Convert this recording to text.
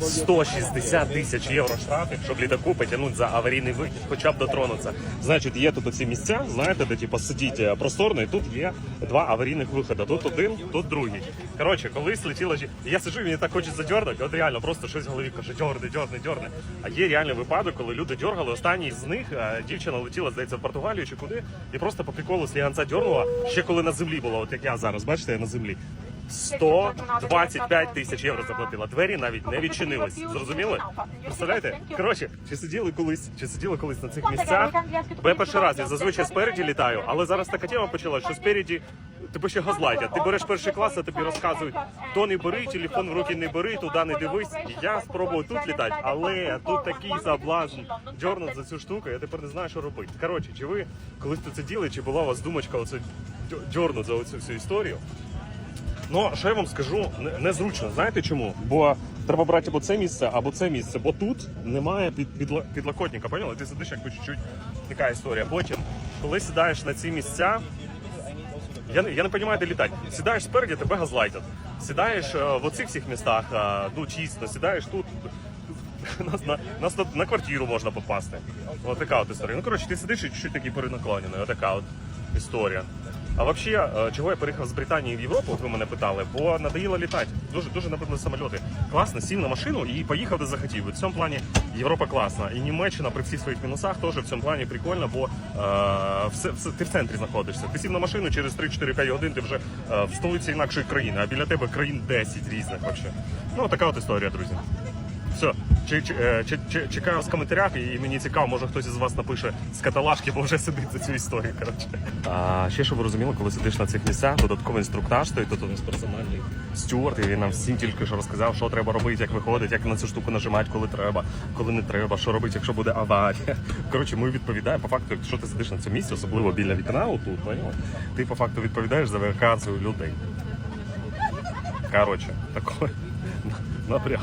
160 тисяч євро штрафів, щоб літаку потягнути за аварійний вихід, хоча б дотронутися. Значить, є тут оці місця, знаєте, де типу сидіть е, просторно, і тут є два аварійних виходи. Тут один, тут другий. Коротше, колись летіла жі- Я сиджу, мені так хочеться дьорнути, от реально просто щось в голові каже, дьорни, дьорни, дьорни. А є реальний випадок, коли люди дьоргали. Останній з них е, дівчина летіла, здається, в Португалію чи куди, і просто по приколу сліганця дьорнула, ще коли на землі було, от як я зараз, бачите, я на землі. 125 тисяч євро заплатила. Двері навіть не відчинились. Зрозуміли? Представляєте? Коротше, чи сиділи колись, чи сиділи колись на цих місцях? Бо я перший раз я зазвичай спереді літаю, але зараз така тема почалась, що спереді тебе ще газлайтять. Ти береш перший клас, а тобі розказують, то не бери, телефон в руки не бери, туди не дивись. Я спробую тут літати, але тут такий заблазн. Дьорнуть за цю штуку, я тепер не знаю, що робити. Коротше, чи ви колись тут сиділи, чи була у вас думочка оце дьорнуть за оцю всю історію? Ну, що я вам скажу, незручно. Знаєте чому? Бо треба брати або це місце, або це місце, бо тут немає під, підла- підлокотника, поняли? Ти сидиш як по чуть-чуть така історія. Потім, коли сідаєш на ці місця, я, не- я не розумію, де літати. Сідаєш спереді, тебе газлайтять. Сідаєш е, в оцих всіх містах, е, ну чисто, сідаєш тут. Нас на, нас на, на квартиру можна попасти. Ось така от історія. Ну, коротше, ти сидиш і чуть-чуть такий перенаклонений. Отака от історія. А взагалі, е, чого я переїхав з Британії в Європу, от ви мене питали, бо надоїло літати. Дуже дуже наприклад, самольоти. Класно, сів на машину і поїхав де захотів. В цьому плані Європа класна. І Німеччина при всіх своїх мінусах теж в цьому плані прикольно, бо е, все, все, ти в центрі знаходишся. Ти сів на машину через 3-4 годин, ти вже е, в столиці інакшої країни, а біля тебе країн 10 різних. Вообще. Ну, така от історія, друзі. Все, чи, чи, е, чекаю в коментарях, і мені цікаво, може хтось із вас напише з каталажки, бо вже сидить за цю історію. А ще щоб ви розуміли, коли сидиш на цих місцях, додатковий інструктаж стоїть, тут у нас персональний стюард, і нам всім тільки що розказав, що треба робити, як виходить, як на цю штуку нажимати, коли треба, коли не треба, що робити, якщо буде аварія. Коротше, ми відповідаємо по факту, якщо ти сидиш на цьому місці, особливо біля вікна, отут, ти по факту відповідаєш за евакуацію людей. Коротше, такой напряг.